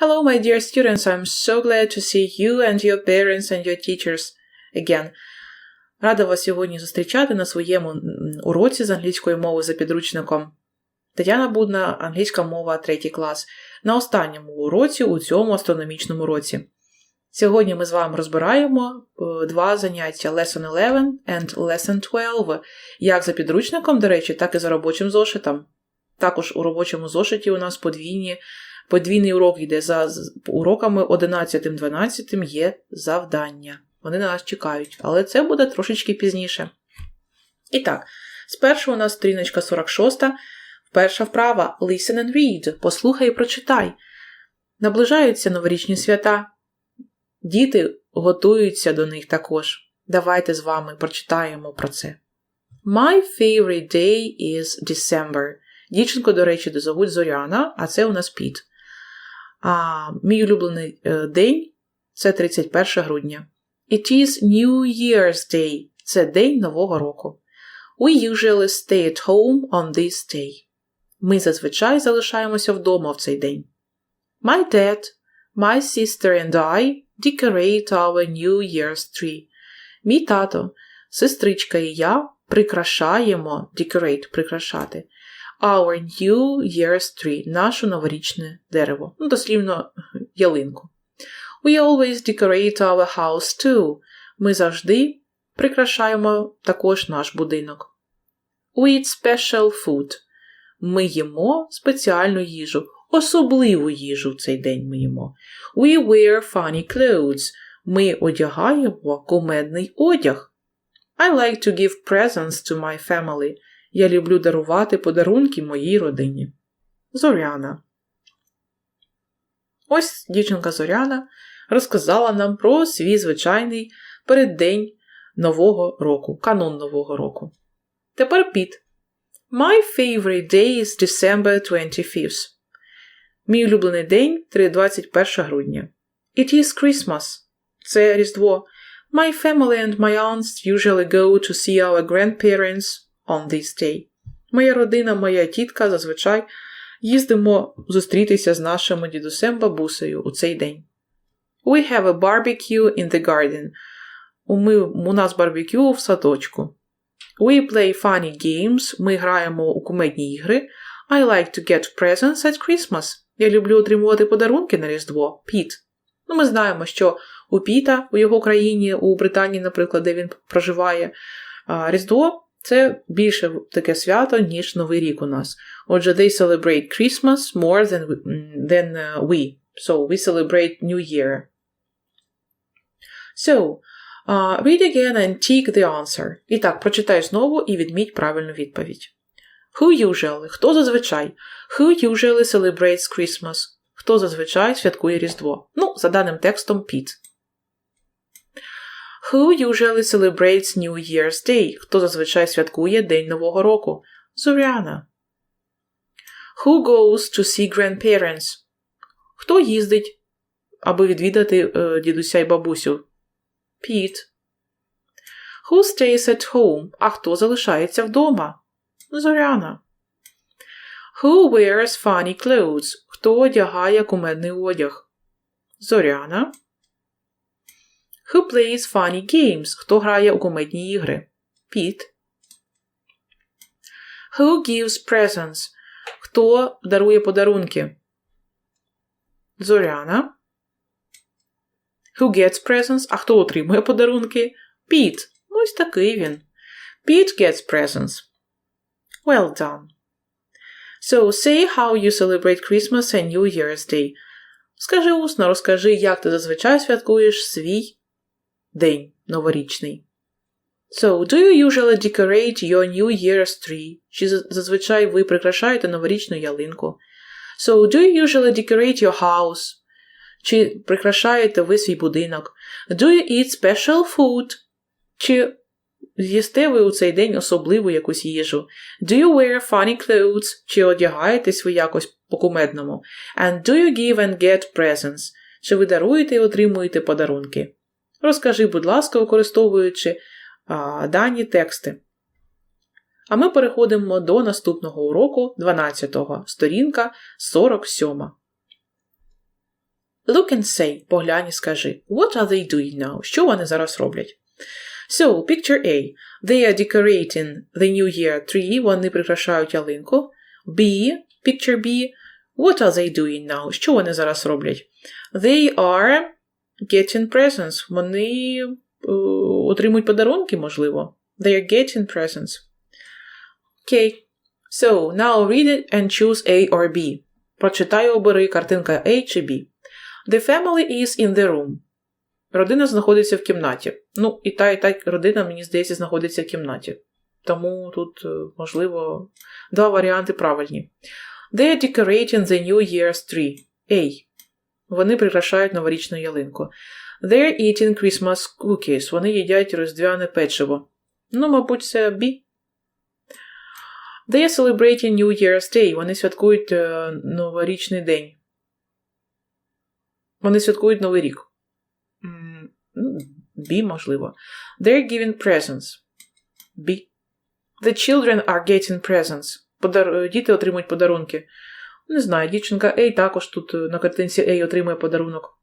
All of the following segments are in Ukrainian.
Hello, my dear students. I'm so glad to see you and your parents and your teachers again. Рада вас сьогодні зустрічати на своєму уроці з англійської мови за підручником. Тетяна Будна, англійська мова, третій клас, на останньому уроці у цьому астрономічному році. Сьогодні ми з вами розбираємо е, два заняття Lesson 11 and Lesson 12, як за підручником, до речі, так і за робочим зошитом. Також у робочому зошиті у нас подвійні Подвійний урок йде за уроками 11-12 є завдання. Вони на нас чекають, але це буде трошечки пізніше. І так, спершу у нас сторіночка 46, перша вправа Listen and read. Послухай і прочитай. Наближаються новорічні свята. Діти готуються до них також. Давайте з вами прочитаємо про це. My favorite day is December. Дівчинку, до речі, дозовуть Зоряна, а це у нас Піт. А мій улюблений е, день це 31 грудня. It is New Year's Day. Це День Нового року. We usually stay at home on this day. Ми зазвичай залишаємося вдома в цей день. My dad, my sister and I decorate our New Year's tree. Мій тато, сестричка і я прикрашаємо decorate прикрашати our New Year's tree, нашу новорічне дерево. Ну, дослівно ялинку. We always decorate our house too. Ми завжди прикрашаємо також наш будинок. We eat special food. Ми їмо спеціальну їжу, особливу їжу в цей день ми їмо. We wear funny clothes. Ми одягаємо кумедний одяг. I like to give presents to my family. Я люблю дарувати подарунки моїй родині. Зоряна. Ось дівчинка Зоряна розказала нам про свій звичайний переддень Нового року, канон Нового року. Тепер Піт. My favorite day is December 25th. Мій улюблений день 21 грудня. It is Christmas. Це Різдво. My family and my aunts usually go to see our grandparents on this day. Моя родина, моя тітка зазвичай їздимо зустрітися з нашими дідусем бабусею у цей день. We have a barbecue in the garden. Ми, у нас барбекю в садочку. We play funny games. Ми граємо у кумедні ігри. I like to get presents at Christmas. Я люблю отримувати подарунки на Різдво. Піт. Ну, ми знаємо, що у Піта у його країні, у Британії, наприклад, де він проживає, Різдво це більше таке свято, ніж Новий рік у нас. Отже, they celebrate Christmas more than than uh, we. So we celebrate New Year. So, uh, read again and tick the answer. І так, прочитай знову і відміть правильну відповідь. Who usually? Хто зазвичай? Who usually celebrates Christmas? Хто зазвичай святкує Різдво? Ну, за даним текстом Піт. Who usually celebrates New Year's Day? Хто зазвичай святкує День Нового року? Зоряна. Who goes to see grandparents? Хто їздить, аби відвідати е, дідуся й бабусю? Pete. Who stays at home? А хто залишається вдома? Зоряна. Who wears funny clothes? Хто одягає кумедний одяг? Зоряна. Who plays funny games? Хто грає у комедні ігри? Піт. Who gives presents? Хто дарує подарунки? Зоряна. Who gets presents? А хто отримує подарунки? Піт. Ось такий він. Pete gets presents. Well done. So say how you celebrate Christmas and New Year's Day. Скажи усно, розкажи, як ти зазвичай святкуєш свій день новорічний. So, do you usually decorate your New Year's tree? Чи зазвичай ви прикрашаєте новорічну ялинку? So, do you usually decorate your house? Чи прикрашаєте ви свій будинок? Do you eat special food? Чи з'їсте ви у цей день особливу якусь їжу? Do you wear funny clothes? Чи одягаєтесь ви якось по-кумедному? And do you give and get presents? Чи ви даруєте і отримуєте подарунки? Розкажи, будь ласка, використовуючи а, дані тексти. А ми переходимо до наступного уроку 12-го, сторінка 47. Look and say, поглянь і скажи. What are they doing now? Що вони зараз роблять? So, picture A. They are decorating the New Year tree. Вони прикрашають ялинку. B. Picture B. What are they doing now? Що вони зараз роблять? They are getting presents. Вони uh, отримують подарунки, можливо. They are getting presents. Okay. So, now read it and choose A or B. Прочитай обери картинка A чи B. The family is in the room. Родина знаходиться в кімнаті. Ну, і та, і та родина, мені здається, знаходиться в кімнаті. Тому тут, можливо, два варіанти правильні. They are decorating the New Year's tree. A. Вони прикрашають новорічну ялинку. They are eating Christmas cookies. Вони їдять різдвяне печиво. Ну, мабуть, це B. They are celebrating New Year's Day. Вони святкують е, новорічний день. Вони святкують Новий рік. B, можливо. They're giving presents. B. The children are getting presents. Подар... Діти отримують подарунки. Не знаю, дівчинка A також тут на картинці A отримує подарунок.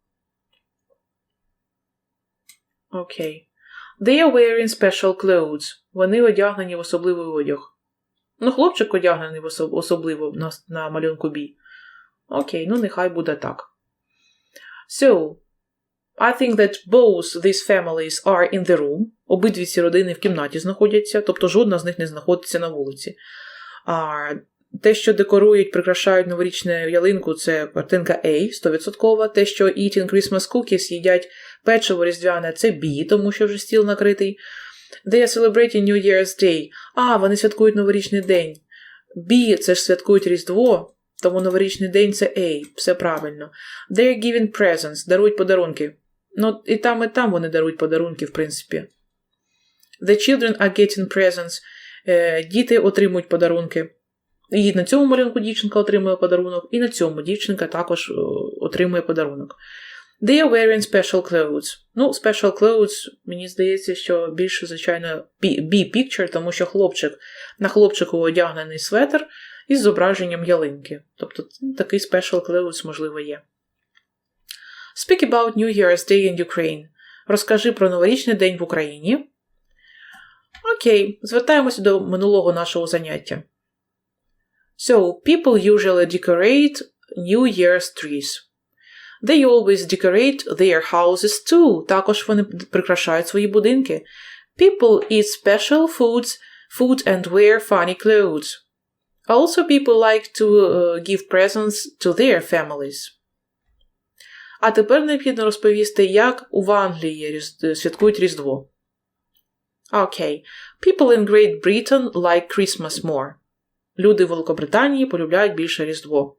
Окей. They are wearing special clothes. Вони одягнені в особливий одяг. Ну, хлопчик одягнений в особ... особливо на, на малюнку B. Окей, ну нехай буде так. So, I think that both these families are in the room. Обидві ці родини в кімнаті знаходяться, тобто жодна з них не знаходиться на вулиці. А те, що декорують, прикрашають новорічну ялинку, це картинка A, 100%. Те, що eating Christmas cookies їдять печиво різдвяне, це B, тому що вже стіл накритий. They are celebrating New Year's Day. А, вони святкують новорічний день. B це ж святкують Різдво. Тому новорічний день це A, все правильно. They're giving presents, дарують подарунки. Ну, і там, і там вони дарують подарунки, в принципі. The children are getting presents. Е, діти отримують подарунки. І на цьому малюнку дівчинка отримує подарунок, і на цьому дівчинка також отримує подарунок. They are wearing special clothes. Ну, special clothes, мені здається, що більше, звичайно, B-picture, тому що хлопчик на хлопчику одягнений светр із зображенням ялинки. Тобто такий special clothes, можливо, є. Speak about New Year's Day in Ukraine. Розкажи про новорічний день в Україні. Окей, звертаємося до минулого нашого заняття. So, people usually decorate New Year's trees. They always decorate their houses too. Також вони прикрашають свої будинки. People eat special foods, food and wear funny clothes. Also, people like to uh, give presents to their families. А тепер необхідно розповісти, як у Англії святкують Різдво. Окей. Okay. People in Great Britain like Christmas more. Люди в Великобританії полюбляють більше Різдво.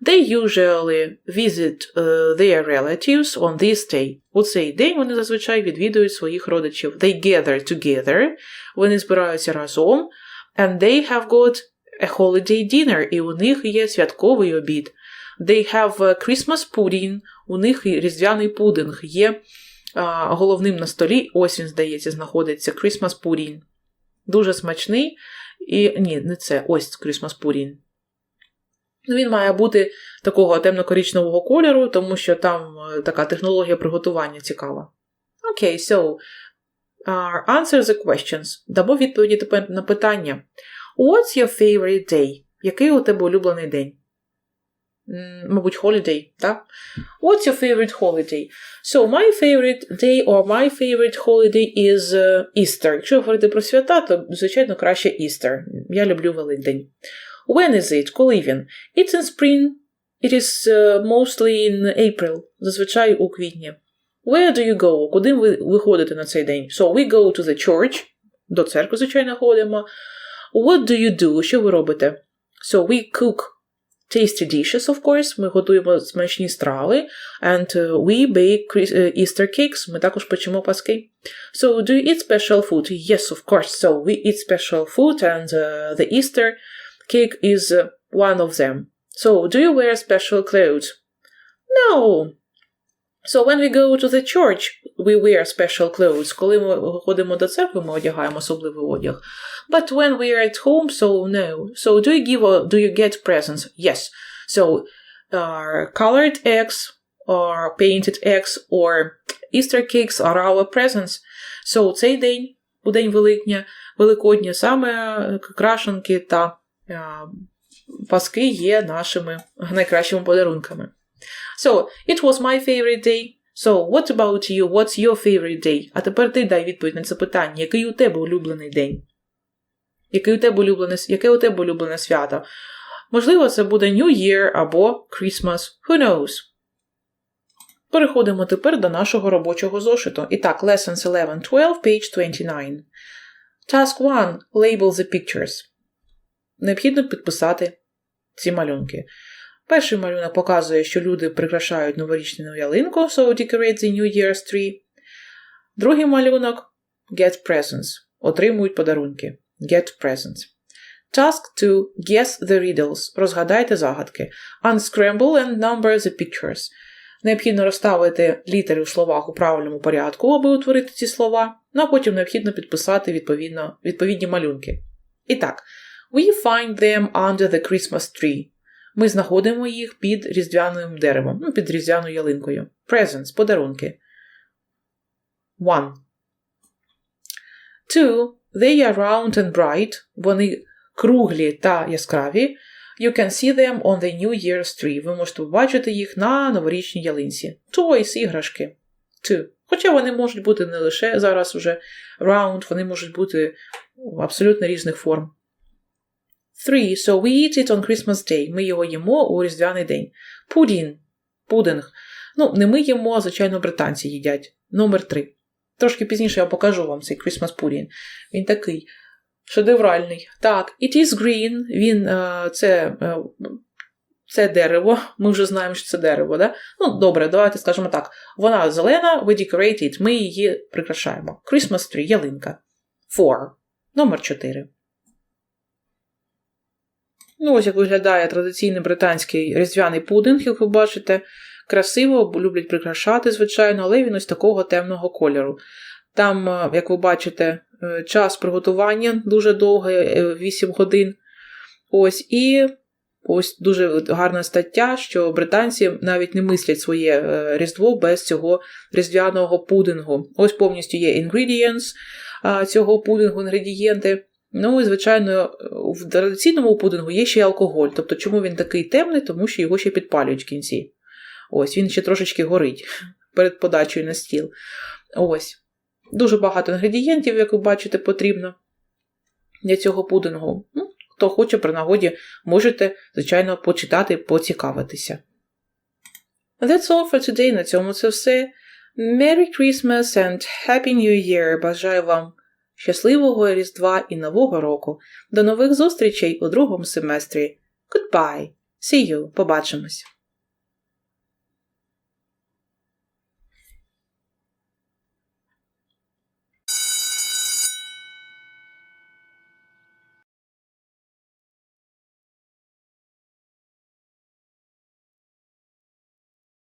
They usually visit uh, their relatives on this day. У цей день вони зазвичай відвідують своїх родичів. They gather together. Вони збираються разом. And they have got a holiday dinner. І у них є святковий обід. They have a Christmas pudding. У них різдвяний пудинг є а, головним на столі. Ось він, здається, знаходиться. Christmas pudding. Дуже смачний. І ні, не це. Ось Christmas pudding. Ну, Він має бути такого темно-коричневого кольору, тому що там така технологія приготування цікава. Окей, okay, so uh, answer the questions. Дамо відповіді на питання. What's your favorite day? Який у тебе улюблений день? Мабуть, holiday, так? What's your favorite holiday? So, my favorite day or my favorite holiday is uh, Easter. Якщо говорити про свята, то, звичайно, краще Easter. Я люблю Великдень. When is it? Коли він? It's in spring. It is uh, mostly in April. Зазвичай у квітні. Where do you go? Куди ви виходите на цей день? So, we go to the church. До церкви, звичайно, ходимо. What do you do? Що ви робите? So, we cook tasty dishes, of course. Ми готуємо смачні страви. And uh, we bake Easter cakes. Ми також печемо паски. So, do you eat special food? Yes, of course. So, we eat special food and uh, the Easter cake is uh, one of them. So, do you wear special clothes? No. So, when we go to the church, we wear special clothes. Коли ми ходимо до церкви, ми одягаємо особливий одяг. But when we are at home, so no. So, do you give or do you get presents? Yes. So, uh, colored eggs or painted eggs or Easter cakes are our presents. So цей день, у день Великдня, Великодня, саме крашенки та е, паски є нашими найкращими подарунками. So, it was my favorite day. So, what about you? What's your favorite day? А тепер ти дай відповідь на це питання. Який у тебе улюблений день? Який у тебе улюблене, яке у тебе улюблене свято? Можливо, це буде New Year або Christmas. Who knows? Переходимо тепер до нашого робочого зошиту. І так, Lessons 11, 12, page 29. Task 1. Label the pictures. Необхідно підписати ці малюнки. Перший малюнок показує, що люди прикрашають новорічну ялинку, so decorate the New Year's tree. Другий малюнок get presents. Отримують подарунки. Get presents. Task 2. Guess the riddles. Розгадайте загадки. Unscramble and number the pictures. Необхідно розставити літери в словах у правильному порядку, аби утворити ці слова, ну а потім необхідно підписати відповідно, відповідні малюнки. І так, we find them under the Christmas tree. Ми знаходимо їх під різдвяним деревом, ну, під різдвяною ялинкою. Presents – подарунки. One. Two. They are round and bright. Вони круглі та яскраві. You can see them on the New Year's tree. Ви можете побачити їх на новорічній ялинці. Toys – іграшки. Two. Хоча вони можуть бути не лише зараз уже round, вони можуть бути абсолютно різних форм. Three. So we eat it on Christmas Day. Ми його їмо у Різдвяний день. Pudding. Пудинг. Ну, не ми їмо, а звичайно, британці їдять. Номер три. Трошки пізніше я покажу вам цей Christmas pudding. Він такий шедевральний. Так, it is green. Він е, це, е, це дерево. Ми вже знаємо, що це дерево, да? Ну, добре, давайте скажемо так. Вона зелена, we decorate it. Ми її прикрашаємо. Christmas tree, ялинка. Four. Номер 4. Ну, ось як виглядає традиційний британський різдвяний пудинг, як ви бачите. Красиво, люблять прикрашати, звичайно, але він ось такого темного кольору. Там, е, як ви бачите, е, час приготування дуже довгий, 8 годин. Ось і ось дуже гарна стаття, що британці навіть не мислять своє е, різдво без цього різдвяного пудингу. Ось повністю є ingredients цього пудингу, інгредієнти. Ну і, звичайно, в традиційному пудингу є ще й алкоголь. Тобто, чому він такий темний, тому що його ще підпалюють в кінці. Ось, він ще трошечки горить перед подачею на стіл. Ось. Дуже багато інгредієнтів, як ви бачите, потрібно для цього пудингу. Ну, Хто хоче при нагоді, можете, звичайно, почитати, поцікавитися. That's all for today. На цьому це все. Merry Christmas and Happy New Year! Бажаю вам щасливого Різдва і Нового року. До нових зустрічей у другому семестрі. Goodbye! See you! Побачимось!